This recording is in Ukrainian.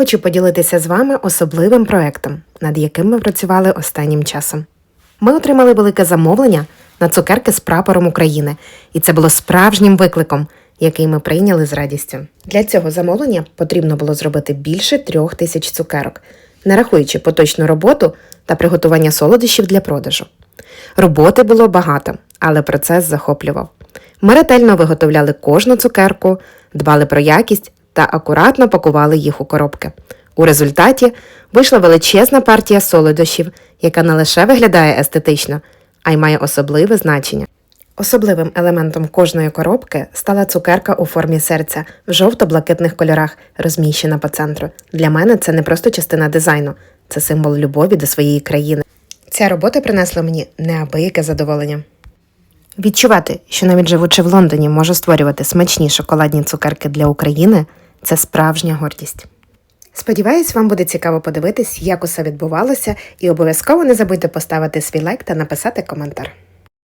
Хочу поділитися з вами особливим проектом, над яким ми працювали останнім часом. Ми отримали велике замовлення на цукерки з прапором України, і це було справжнім викликом, який ми прийняли з радістю. Для цього замовлення потрібно було зробити більше трьох тисяч цукерок, не рахуючи поточну роботу та приготування солодощів для продажу. Роботи було багато, але процес захоплював. Ми ретельно виготовляли кожну цукерку, дбали про якість та акуратно пакували їх у коробки. У результаті вийшла величезна партія солодощів, яка не лише виглядає естетично, а й має особливе значення. Особливим елементом кожної коробки стала цукерка у формі серця в жовто-блакитних кольорах, розміщена по центру. Для мене це не просто частина дизайну, це символ любові до своєї країни. Ця робота принесла мені неабияке задоволення. Відчувати, що навіть живучи в Лондоні, можу створювати смачні шоколадні цукерки для України це справжня гордість. Сподіваюсь, вам буде цікаво подивитись, як усе відбувалося, і обов'язково не забудьте поставити свій лайк та написати коментар.